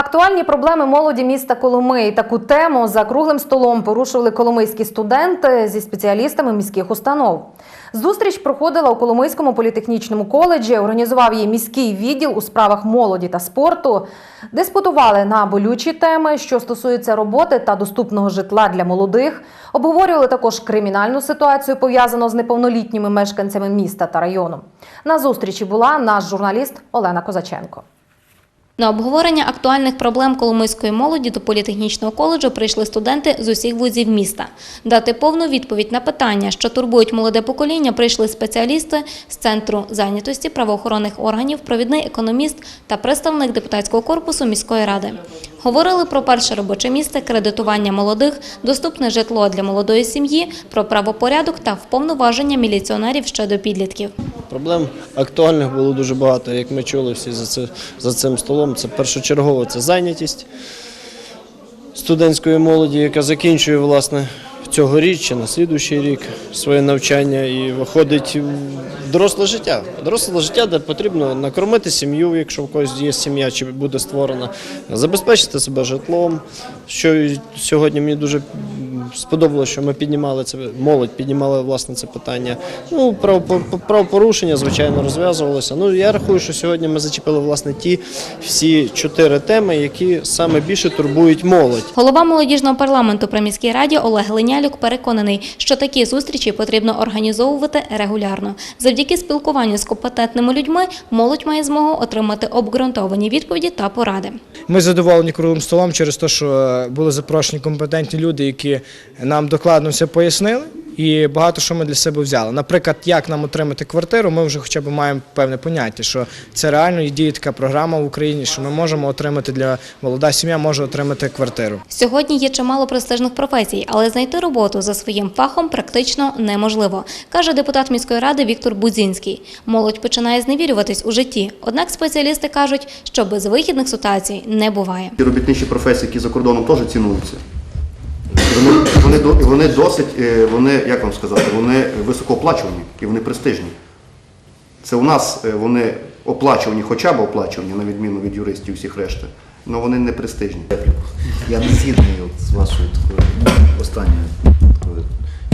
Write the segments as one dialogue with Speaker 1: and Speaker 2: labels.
Speaker 1: Актуальні проблеми молоді міста Коломиї. Таку тему за круглим столом порушували коломийські студенти зі спеціалістами міських установ. Зустріч проходила у Коломийському політехнічному коледжі. Організував її міський відділ у справах молоді та спорту. Диспутували на болючі теми, що стосуються роботи та доступного житла для молодих. Обговорювали також кримінальну ситуацію, пов'язану з неповнолітніми мешканцями міста та району. На зустрічі була наш журналіст Олена Козаченко.
Speaker 2: На обговорення актуальних проблем коломийської молоді до політехнічного коледжу прийшли студенти з усіх вузів міста. Дати повну відповідь на питання, що турбують молоде покоління, прийшли спеціалісти з центру зайнятості правоохоронних органів, провідний економіст та представник депутатського корпусу міської ради. Говорили про перше робоче місце, кредитування молодих, доступне житло для молодої сім'ї, про правопорядок та вповноваження міліціонерів щодо підлітків.
Speaker 3: Проблем актуальних було дуже багато, як ми чули всі за, це, за цим столом. Це першочергово це зайнятість студентської молоді, яка закінчує власне цьогоріч чи на слідуючий рік своє навчання і виходить в доросле життя. Доросле життя, де потрібно накормити сім'ю, якщо в когось є сім'я чи буде створена, забезпечити себе житлом. Що сьогодні мені дуже сподобалося, що ми піднімали це, молодь піднімала власне це питання. Ну, правопо- правопорушення, звичайно, розв'язувалося. Ну, я рахую, що сьогодні ми зачепили власне ті всі чотири теми, які саме більше турбують молодь.
Speaker 2: Голова молодіжного парламенту при міській раді Олег Ленялюк переконаний, що такі зустрічі потрібно організовувати регулярно. Завдяки спілкуванню з компетентними людьми молодь має змогу отримати обґрунтовані відповіді та поради.
Speaker 4: Ми задоволені круглим столом через те, що е, були запрошені компетентні люди, які нам докладно все пояснили. І багато що ми для себе взяли. Наприклад, як нам отримати квартиру, ми вже хоча б маємо певне поняття, що це реально і діє така програма в Україні, що ми можемо отримати для молода сім'я може отримати квартиру.
Speaker 2: Сьогодні є чимало престижних професій, але знайти роботу за своїм фахом практично неможливо, каже депутат міської ради Віктор Будзінський. Молодь починає зневірюватись у житті. Однак спеціалісти кажуть, що безвихідних ситуацій не буває.
Speaker 5: Ті робітничі професії, які за кордоном теж цінуються. Вони, вони, до- вони досить, е, вони, як вам сказати, вони високооплачувані і вони престижні. Це у нас е, вони оплачувані, хоча б оплачувані, на відміну від юристів всіх решти, але вони не престижні.
Speaker 6: Я не згідний з вашою такою останньою такою.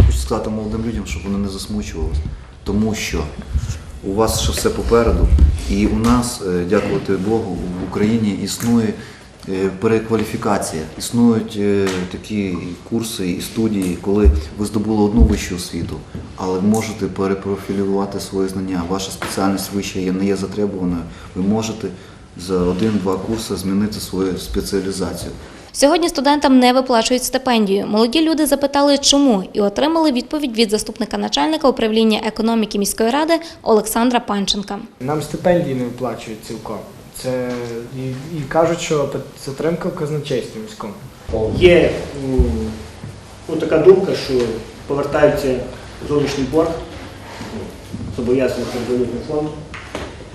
Speaker 6: Хочу сказати молодим людям, щоб вони не засмучувалися, тому що у вас ще все попереду, і у нас, е, дякувати Богу, в Україні існує перекваліфікація. Існують е, такі курси і студії, коли ви здобули одну вищу освіту, але можете перепрофілювати свої знання. Ваша спеціальність вища не є затребуваною. Ви можете за один-два курси змінити свою спеціалізацію.
Speaker 2: Сьогодні студентам не виплачують стипендію. Молоді люди запитали, чому, і отримали відповідь від заступника начальника управління економіки міської ради Олександра Панченка.
Speaker 4: Нам стипендії не виплачують цілком. Це і, і кажуть, що затримка в казначействі міському.
Speaker 7: Є ну, така думка, що повертається зовнішній борг, ну, зобов'язаний валютним фондом.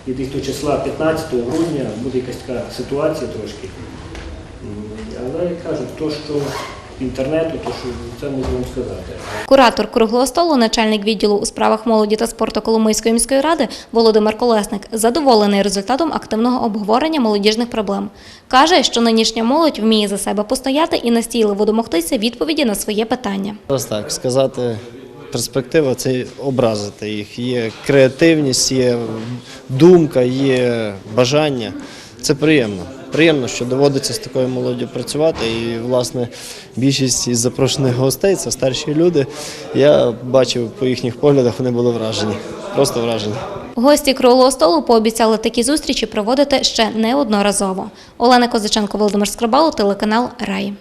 Speaker 7: І десь до числа 15 грудня буде якась така ситуація трошки. Але кажуть, то, що інтернету, то що це можу вам сказати.
Speaker 2: Куратор круглого столу, начальник відділу у справах молоді та спорту Коломийської міської ради Володимир Колесник задоволений результатом активного обговорення молодіжних проблем. Каже, що нинішня молодь вміє за себе постояти і настійливо домогтися відповіді на своє питання.
Speaker 3: Ось так сказати. Перспектива це образити їх. Є креативність, є думка, є бажання. Це приємно. Приємно, що доводиться з такою молоддю працювати. І, власне, більшість із запрошених гостей це старші люди. Я бачив по їхніх поглядах, вони були вражені. Просто вражені.
Speaker 2: Гості круглого столу пообіцяли такі зустрічі проводити ще неодноразово. Олена Козаченко, Володимир Скрибало, телеканал Рай.